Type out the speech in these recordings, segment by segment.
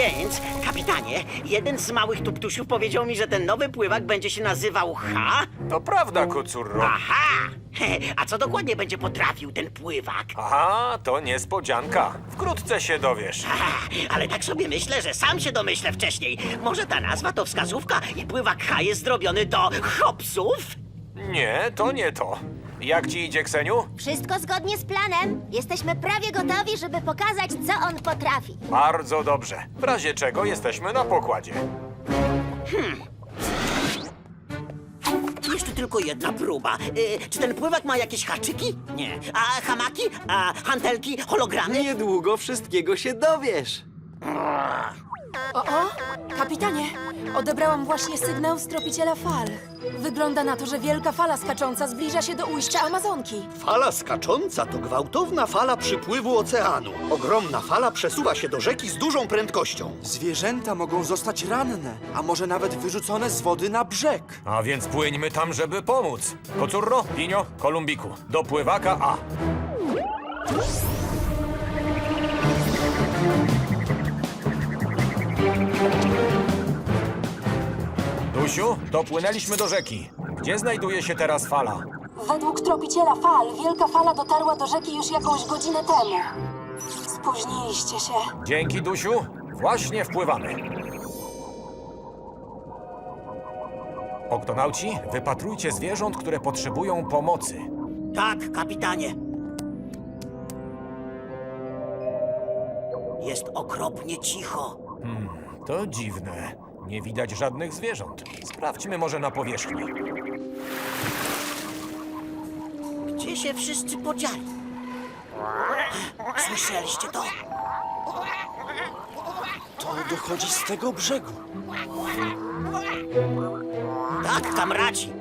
Więc, kapitanie, jeden z małych tuptusiów powiedział mi, że ten nowy pływak będzie się nazywał H. To prawda, kocurro. Aha! A co dokładnie będzie potrafił ten pływak? Aha, to niespodzianka. Wkrótce się dowiesz. Aha, ale tak sobie myślę, że sam się domyślę wcześniej. Może ta nazwa to wskazówka i pływak H jest zrobiony do hopsów? Nie, to nie to. Jak ci idzie, Kseniu? Wszystko zgodnie z planem. Jesteśmy prawie gotowi, żeby pokazać, co on potrafi. Bardzo dobrze. W razie czego jesteśmy na pokładzie. Jeszcze tylko jedna próba. Y, czy ten pływak ma jakieś haczyki? Nie. A hamaki? A hantelki? Hologramy? Niedługo wszystkiego się dowiesz. O, o! Kapitanie, odebrałam właśnie sygnał z tropiciela fal. Wygląda na to, że wielka fala skacząca zbliża się do ujścia Amazonki. Fala skacząca to gwałtowna fala przypływu oceanu. Ogromna fala przesuwa się do rzeki z dużą prędkością. Zwierzęta mogą zostać ranne, a może nawet wyrzucone z wody na brzeg. A więc płyńmy tam, żeby pomóc. Kocurro, Pinio, Kolumbiku. Do pływaka A. Dusiu, dopłynęliśmy do rzeki. Gdzie znajduje się teraz fala? Według tropiciela fal, wielka fala dotarła do rzeki już jakąś godzinę temu. Spóźniliście się. Dzięki, Dusiu. Właśnie wpływamy. Oktonauci, wypatrujcie zwierząt, które potrzebują pomocy. Tak, kapitanie. Jest okropnie cicho. To dziwne. Nie widać żadnych zwierząt. Sprawdźmy może na powierzchni. Gdzie się wszyscy podzieli? Słyszeliście to? To dochodzi z tego brzegu. Tak, kamraci.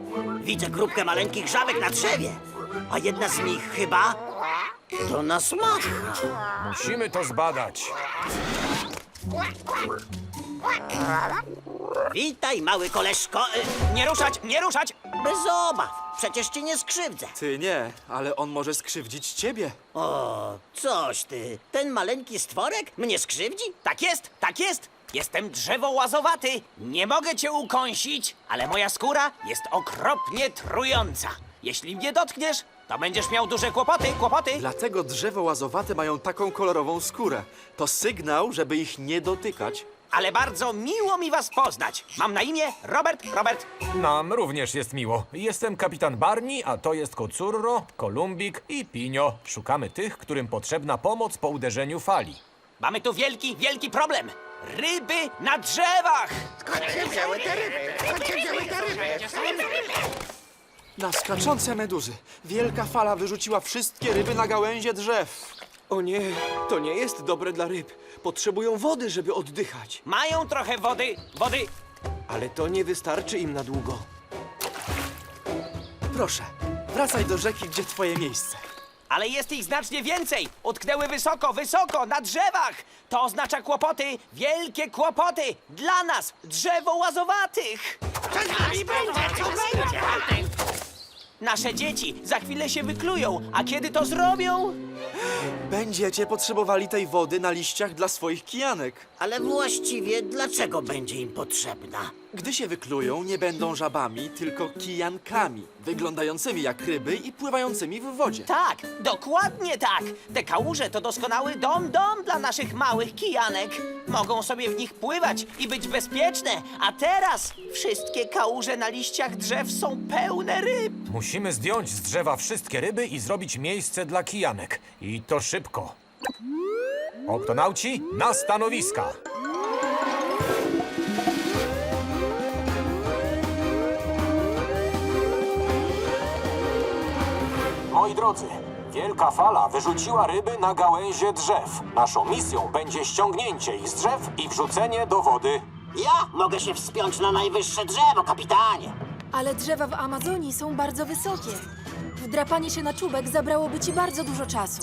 Widzę grupkę maleńkich żabek na drzewie. A jedna z nich chyba to nas macha. Musimy to zbadać. Witaj, mały koleżko. Y, Nie ruszać, nie ruszać! Bez obaw. Przecież cię nie skrzywdzę. Ty nie, ale on może skrzywdzić ciebie. O, coś ty. Ten maleńki stworek mnie skrzywdzi? Tak jest, tak jest! Jestem drzewołazowaty, nie mogę cię ukąsić, ale moja skóra jest okropnie trująca. Jeśli mnie dotkniesz, to będziesz miał duże kłopoty, kłopoty. Dlatego drzewo łazowate mają taką kolorową skórę. To sygnał, żeby ich nie dotykać. Ale bardzo miło mi was poznać. Mam na imię Robert, Robert. Nam również jest miło. Jestem kapitan Barney, a to jest Kocurro, Kolumbik i Pinio. Szukamy tych, którym potrzebna pomoc po uderzeniu fali. Mamy tu wielki, wielki problem. Ryby na drzewach! Na skaczące meduzy. Wielka fala wyrzuciła wszystkie ryby na gałęzie drzew. O nie, to nie jest dobre dla ryb. Potrzebują wody, żeby oddychać. Mają trochę wody, wody. Ale to nie wystarczy im na długo. Proszę, wracaj do rzeki, gdzie twoje miejsce. Ale jest ich znacznie więcej. Utknęły wysoko, wysoko, na drzewach. To oznacza kłopoty, wielkie kłopoty dla nas, drzewołazowatych. Nasze dzieci za chwilę się wyklują, a kiedy to zrobią? Będziecie potrzebowali tej wody na liściach dla swoich kijanek. Ale właściwie dlaczego będzie im potrzebna? Gdy się wyklują, nie będą żabami, tylko kijankami, wyglądającymi jak ryby i pływającymi w wodzie. Tak, dokładnie tak. Te kałuże to doskonały dom, dom dla naszych małych kijanek. Mogą sobie w nich pływać i być bezpieczne. A teraz wszystkie kałuże na liściach drzew są pełne ryb. Musimy zdjąć z drzewa wszystkie ryby i zrobić miejsce dla kijanek. I to szybko. Oktonauci, na stanowiska! Moi drodzy, wielka fala wyrzuciła ryby na gałęzie drzew. Naszą misją będzie ściągnięcie ich z drzew i wrzucenie do wody. Ja mogę się wspiąć na najwyższe drzewo, kapitanie. Ale drzewa w Amazonii są bardzo wysokie. Wdrapanie się na czubek zabrałoby ci bardzo dużo czasu.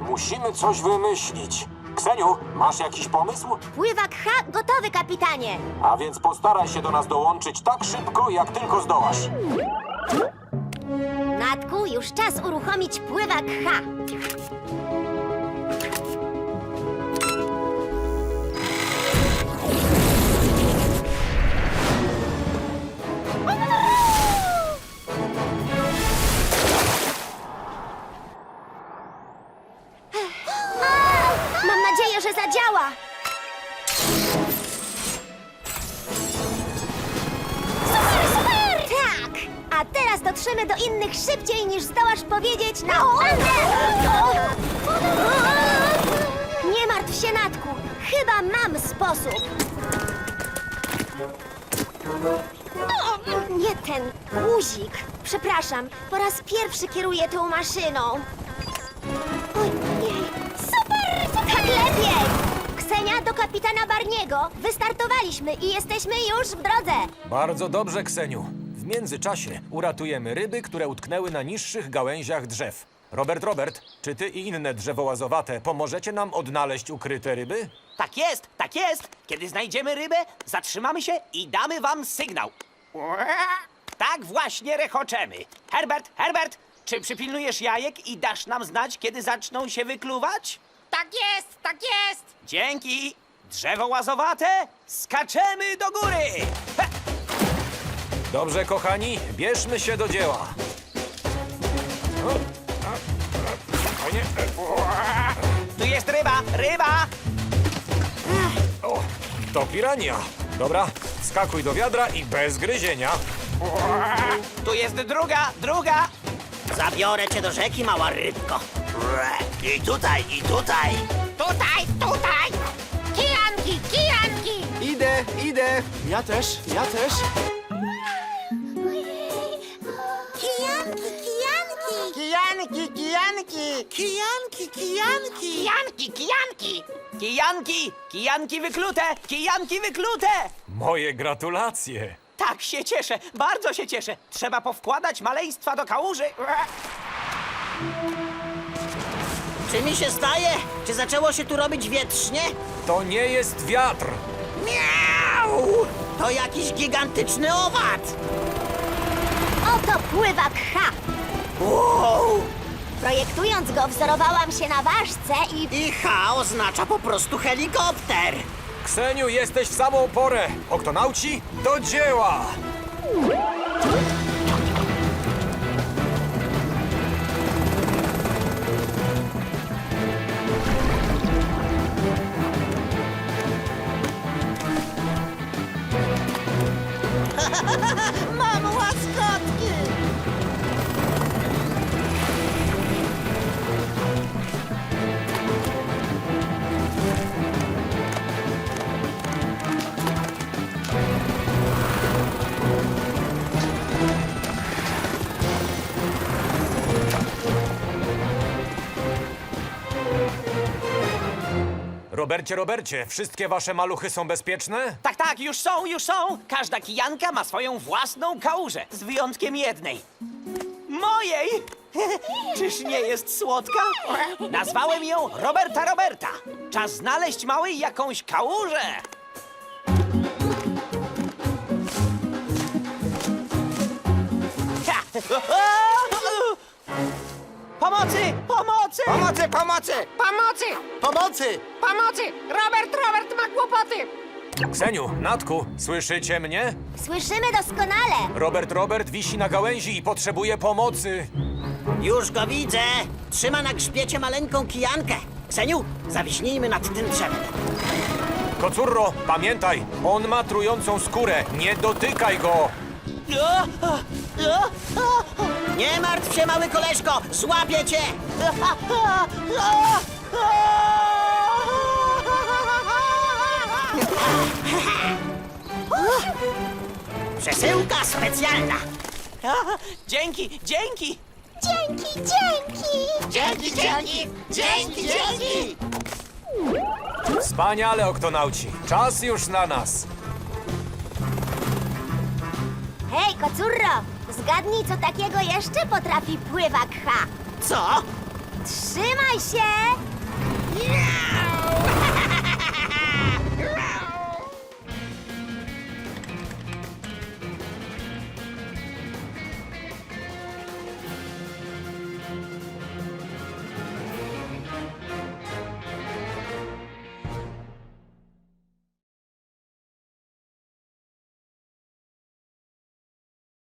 Musimy coś wymyślić. Kseniu, masz jakiś pomysł? Pływak H gotowy, kapitanie. A więc postaraj się do nas dołączyć tak szybko, jak tylko zdołasz. Natku, już czas uruchomić pływak H. dotrzemy do innych szybciej niż zdołasz powiedzieć na pandę! Nie martw się, Natku. Chyba mam sposób. Nie ten guzik. Przepraszam, po raz pierwszy kieruję tą maszyną. Ojej, super! Tak lepiej! Ksenia do kapitana Barniego. Wystartowaliśmy i jesteśmy już w drodze. Bardzo dobrze, Kseniu. W międzyczasie uratujemy ryby, które utknęły na niższych gałęziach drzew. Robert, Robert, czy ty i inne drzewołazowate pomożecie nam odnaleźć ukryte ryby? Tak jest, tak jest. Kiedy znajdziemy rybę, zatrzymamy się i damy wam sygnał. Tak właśnie rechoczemy. Herbert, Herbert, czy przypilnujesz jajek i dasz nam znać, kiedy zaczną się wykluwać? Tak jest, tak jest! Dzięki! Drzewo łazowate, skaczemy do góry! Dobrze, kochani, bierzmy się do dzieła. Fajnie. tu jest ryba, ryba! O, to pirania. Dobra, skakuj do wiadra i bez gryzienia. Tu jest druga, druga! Zabiorę cię do rzeki, mała rybko. I tutaj, i tutaj. Tutaj, tutaj! Kijanki, kijanki! Idę, idę. Ja też, ja też. Kijanki! Kijanki, kijanki! Kijanki, kijanki. Kijanki, kijanki! Kijanki, wyklute, kijanki wyklute! Moje gratulacje. Tak się cieszę, bardzo się cieszę. Trzeba powkładać maleństwa do kałuży. Czy mi się zdaje? Czy zaczęło się tu robić wietrznie? To nie jest wiatr. Miau! To jakiś gigantyczny owad. Oto pływak H. Wow! Projektując go, wzorowałam się na ważce i... I H oznacza po prostu helikopter. Kseniu, jesteś w samą porę. Oktonauci, do dzieła! Robercie, Robercie, wszystkie wasze maluchy są bezpieczne? Tak, tak, już są, już są. Każda kijanka ma swoją własną kałużę, z wyjątkiem jednej. Mojej! Czyż nie jest słodka? Nazwałem ją Roberta Roberta. Czas znaleźć małej jakąś kałużę. Ha! Pomocy! Pomocy! Pomocy, pomocy! Pomocy! Pomocy! Pomocy! Robert, Robert ma kłopoty! Kseniu, Natku, słyszycie mnie? Słyszymy doskonale. Robert, Robert wisi na gałęzi i potrzebuje pomocy. Już go widzę. Trzyma na grzbiecie maleńką kijankę. Kseniu, zawiśnijmy nad tym drzewem. Kocurro, pamiętaj, on ma trującą skórę. Nie dotykaj go. Nie martw się, mały koleżko. Złapię cię. Przesyłka specjalna. Dzięki, dzięki! Dzięki, dzięki! Dzięki, dzięki! Dzięki, dzięki! Wspaniale, oktonauci. Czas już na nas. Hej, kocurro! Zgadnij, co takiego jeszcze potrafi pływak H. Co? Trzymaj się! Miau!